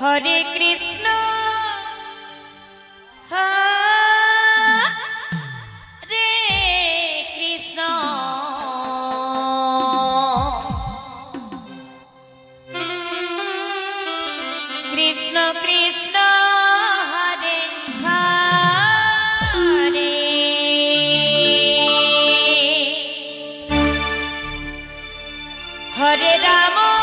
হরে কৃষ্ণ। রে কৃষ্ণ। কৃষ্ণ কৃষ্ণ হরে হরে। হরে রাম।